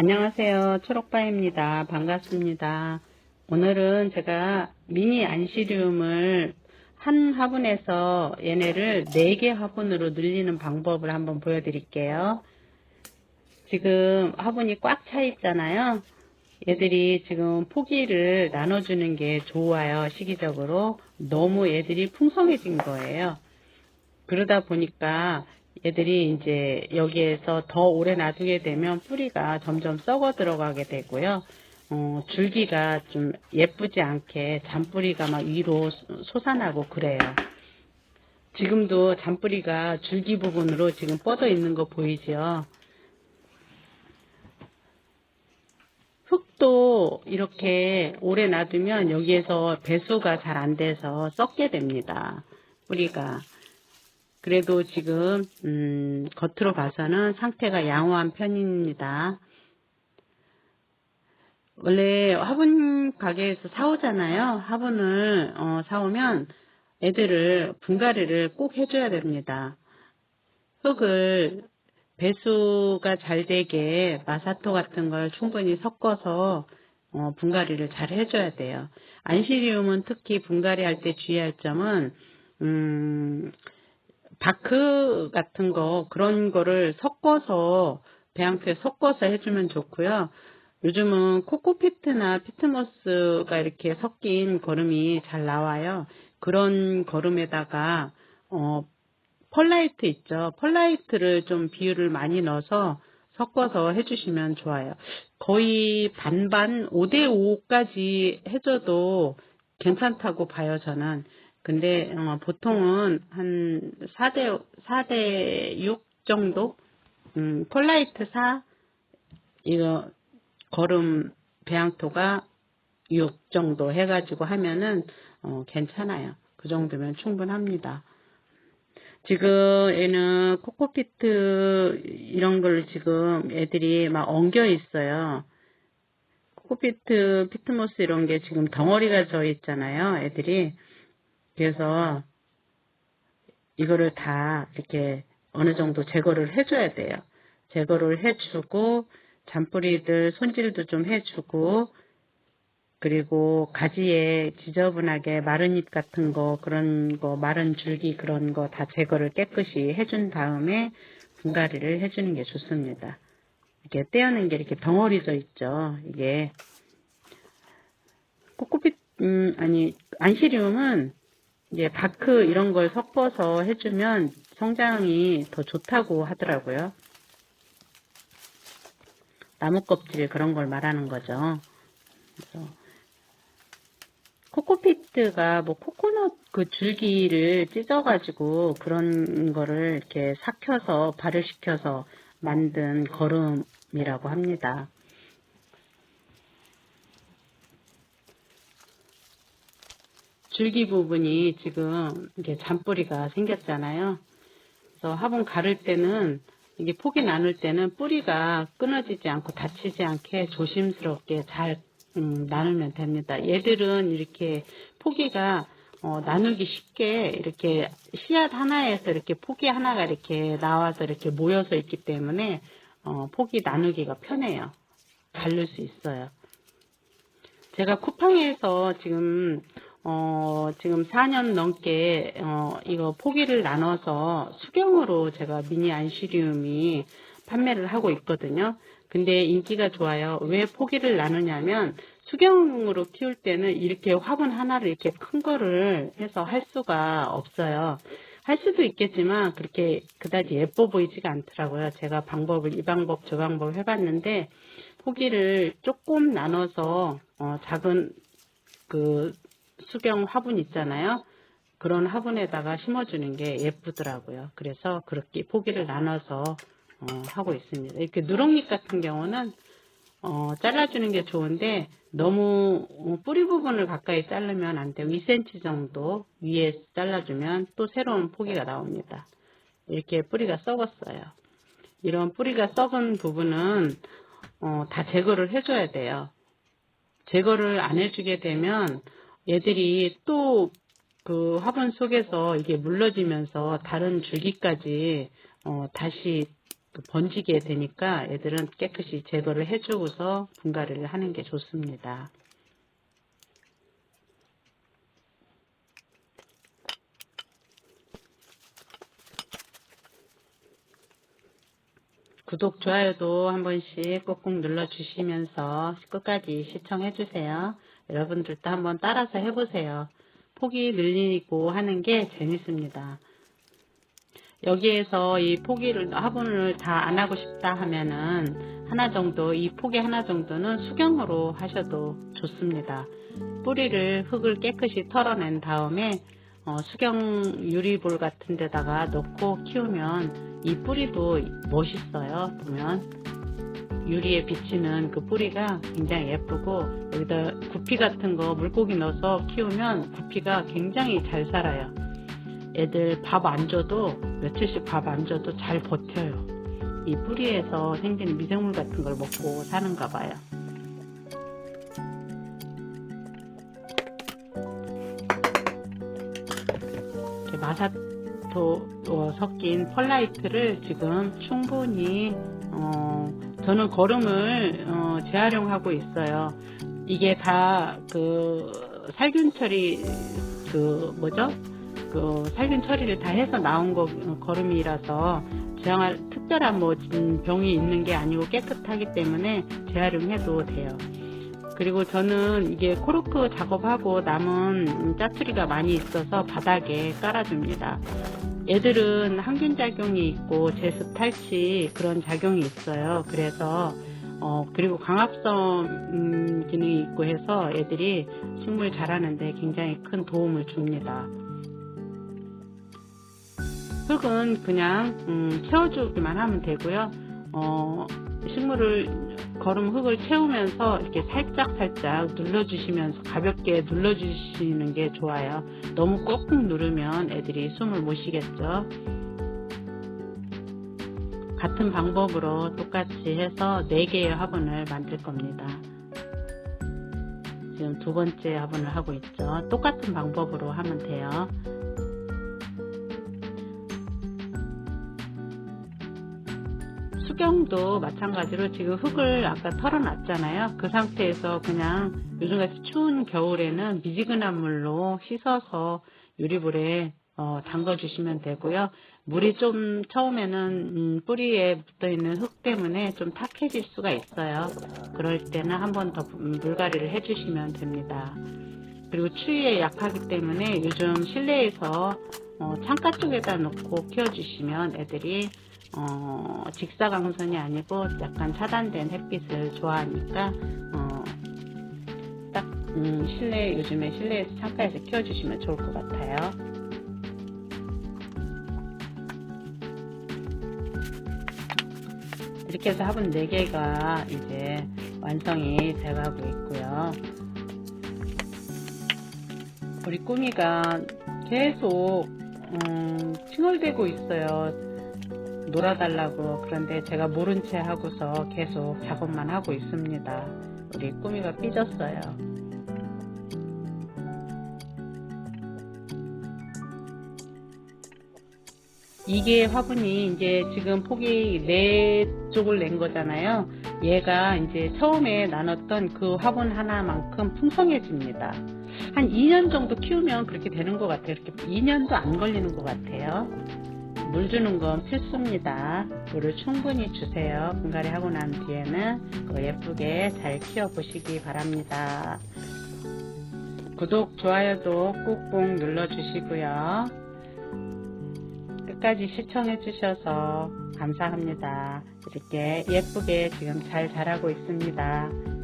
안녕하세요. 초록바입니다. 반갑습니다. 오늘은 제가 미니 안시리움을 한 화분에서 얘네를 4개 화분으로 늘리는 방법을 한번 보여드릴게요. 지금 화분이 꽉 차 있잖아요. 얘들이 지금 포기를 나눠주는 게 좋아요. 시기적으로. 너무 얘들이 풍성해진 거예요. 그러다 보니까 얘들이 이제 여기에서 더 오래 놔두게 되면 뿌리가 점점 썩어 들어가게 되고요. 어, 줄기가 좀 예쁘지 않게 잔뿌리가 막 위로 솟아나고 그래요. 지금도 잔뿌리가 줄기 부분으로 지금 뻗어 있는 거 보이죠? 흙도 이렇게 오래 놔두면 여기에서 배수가 잘 안 돼서 썩게 됩니다. 뿌리가. 그래도 지금 음, 겉으로 봐서는 상태가 양호한 편입니다. 원래 화분 가게에서 사오잖아요. 화분을 어, 사오면 애들을 분갈이를 꼭 해줘야 됩니다. 흙을 배수가 잘 되게 마사토 같은 걸 충분히 섞어서 어, 분갈이를 잘 해줘야 돼요. 안시리움은 특히 분갈이 할 때 주의할 점은 음, 바크 같은 거 그런 거를 섞어서 배양토에 섞어서 해주면 좋고요. 요즘은 코코피트나 피트모스가 이렇게 섞인 거름이 잘 나와요. 그런 거름에다가 어, 펄라이트 있죠. 펄라이트를 좀 비율을 많이 넣어서 섞어서 해주시면 좋아요. 거의 반반 5대 5까지 해줘도 괜찮다고 봐요, 저는. 근데 어, 보통은 한 4대 4대 6 정도 음, 폴라이트 4 이거 거름 배양토가 6 정도 해가지고 하면은 어, 괜찮아요. 그 정도면 충분합니다. 지금 얘는 코코피트 이런 걸 지금 애들이 막 엉겨 있어요. 코코피트, 피트모스 이런 게 지금 덩어리가 져 있잖아요. 애들이. 그래서 이거를 다 이렇게 어느 정도 제거를 해줘야 돼요. 제거를 해주고 잔뿌리들 손질도 좀 해주고 그리고 가지에 지저분하게 마른 잎 같은 거 그런 거 마른 줄기 그런 거 다 제거를 깨끗이 해준 다음에 분갈이를 해주는 게 좋습니다. 이렇게 떼어낸 게 이렇게 덩어리져 있죠. 이게 코코핏 음 아니 안시리움은 이제 바크 이런 걸 섞어서 해주면 성장이 더 좋다고 하더라고요. 나무 껍질 그런 걸 말하는 거죠. 코코피트가 뭐 코코넛 그 줄기를 찢어가지고 그런 거를 이렇게 삭혀서 발효시켜서 만든 거름이라고 합니다. 줄기 부분이 지금 이게 잔뿌리가 생겼잖아요. 그래서 화분 가를 때는 이게 폭이 나눌 때는 뿌리가 끊어지지 않고 다치지 않게 조심스럽게 잘 음, 나누면 됩니다. 얘들은 이렇게 포기가 어, 나누기 쉽게 이렇게 씨앗 하나에서 이렇게 포기 하나가 이렇게 나와서 이렇게 모여서 있기 때문에 어, 포기 나누기가 편해요. 갈릴 수 있어요. 제가 쿠팡에서 지금 어, 지금 4년 넘게, 어, 이거 포기를 나눠서 수경으로 제가 미니 안시리움이 판매를 하고 있거든요. 근데 인기가 좋아요. 왜 포기를 나누냐면, 수경으로 키울 때는 이렇게 화분 하나를 이렇게 큰 거를 해서 할 수가 없어요. 할 수도 있겠지만, 그렇게 그다지 예뻐 보이지가 않더라고요. 제가 방법을, 이 방법, 저 방법 해봤는데, 포기를 조금 나눠서, 어, 작은, 그, 수경 화분 있잖아요. 그런 화분에다가 심어주는 게 예쁘더라고요. 그래서 그렇게 포기를 나눠서 어, 하고 있습니다. 이렇게 누렁잎 같은 경우는 어, 잘라주는 게 좋은데 너무 어, 뿌리 부분을 가까이 자르면 안 돼요. 2cm 정도 위에 잘라주면 또 새로운 포기가 나옵니다. 이렇게 뿌리가 썩었어요. 이런 뿌리가 썩은 부분은 어, 다 제거를 해줘야 돼요. 제거를 안 해주게 되면 얘들이 또 그 화분 속에서 이게 물러지면서 다른 줄기까지 어, 다시 그 번지게 되니까 애들은 깨끗이 제거를 해주고서 분갈이를 하는 게 좋습니다. 구독, 좋아요도 한 번씩 꼭꼭 눌러주시면서 끝까지 시청해주세요. 여러분들도 한번 따라서 해보세요. 폭이 늘리고 하는 게 재밌습니다. 여기에서 이 포기를 화분을 다 안 하고 싶다 하면은 하나 정도 이 포기 하나 정도는 수경으로 하셔도 좋습니다. 뿌리를 흙을 깨끗이 털어낸 다음에 어, 수경 유리볼 같은 데다가 넣고 키우면 이 뿌리도 멋있어요. 보면 유리에 비치는 그 뿌리가 굉장히 예쁘고 여기다 구피 같은 거 물고기 넣어서 키우면 구피가 굉장히 잘 살아요. 애들 밥 안 줘도 며칠씩 밥 안 줘도 잘 버텨요. 이 뿌리에서 생기는 미생물 같은 걸 먹고 사는가 봐요. 마사토 어, 섞인 펄라이트를 지금 충분히 어, 저는 거름을 어, 재활용하고 있어요. 이게 다 그 살균 처리 그 뭐죠? 그 살균 처리를 다 해서 나온 거 거름이라서 재활 특별한 뭐 음, 병이 있는 게 아니고 깨끗하기 때문에 재활용해도 돼요. 그리고 저는 이게 코르크 작업하고 남은 짜투리가 많이 있어서 바닥에 깔아줍니다. 애들은 항균 작용이 있고 제습 탈취 그런 작용이 있어요. 그래서 어 그리고 강압성 음, 기능이 있고 해서 애들이 식물 자라는데 굉장히 큰 도움을 줍니다. 흙은 그냥 음, 채워주기만 하면 되고요. 어, 식물을 거름 흙을 채우면서 이렇게 살짝 살짝 눌러주시면서 가볍게 눌러주시는 게 좋아요. 너무 꾹꾹 누르면 애들이 숨을 못 쉬겠죠. 같은 방법으로 똑같이 해서 4개의 화분을 만들 겁니다. 지금 두 번째 화분을 하고 있죠. 똑같은 방법으로 하면 돼요. 수경도 마찬가지로 지금 흙을 아까 털어놨잖아요. 그 상태에서 그냥 요즘같이 추운 겨울에는 미지근한 물로 씻어서 유리불에 어, 담궈주시면 되고요. 물이 좀 처음에는 음, 뿌리에 붙어있는 흙 때문에 좀 탁해질 수가 있어요. 그럴 때는 한 번 더 물갈이를 해주시면 됩니다. 그리고 추위에 약하기 때문에 요즘 실내에서 어, 창가 쪽에다 놓고 키워주시면 애들이 어, 직사광선이 아니고 약간 차단된 햇빛을 좋아하니까 어, 딱 음, 실내 요즘에 실내에서 창가에서 키워주시면 좋을 것 같아요. 이렇게 해서 화분 4개가 이제 완성이 돼가고 있고요. 우리 꾸미가 계속 음, 칭얼대고 있어요. 놀아달라고 그런데 제가 모른 채 하고서 계속 작업만 하고 있습니다. 우리 꾸미가 삐졌어요. 이게 화분이 이제 지금 폭이 네 쪽을 낸 거잖아요. 얘가 이제 처음에 나눴던 그 화분 하나만큼 풍성해집니다. 한 2년 정도 키우면 그렇게 되는 것 같아요. 이렇게 2년도 안 걸리는 것 같아요. 물 주는 건 필수입니다. 물을 충분히 주세요. 분갈이 하고 난 뒤에는 예쁘게 잘 키워 보시기 바랍니다. 구독, 좋아요도 꾹꾹 눌러주시고요. 끝까지 시청해 주셔서 감사합니다. 이렇게 예쁘게 지금 잘 자라고 있습니다.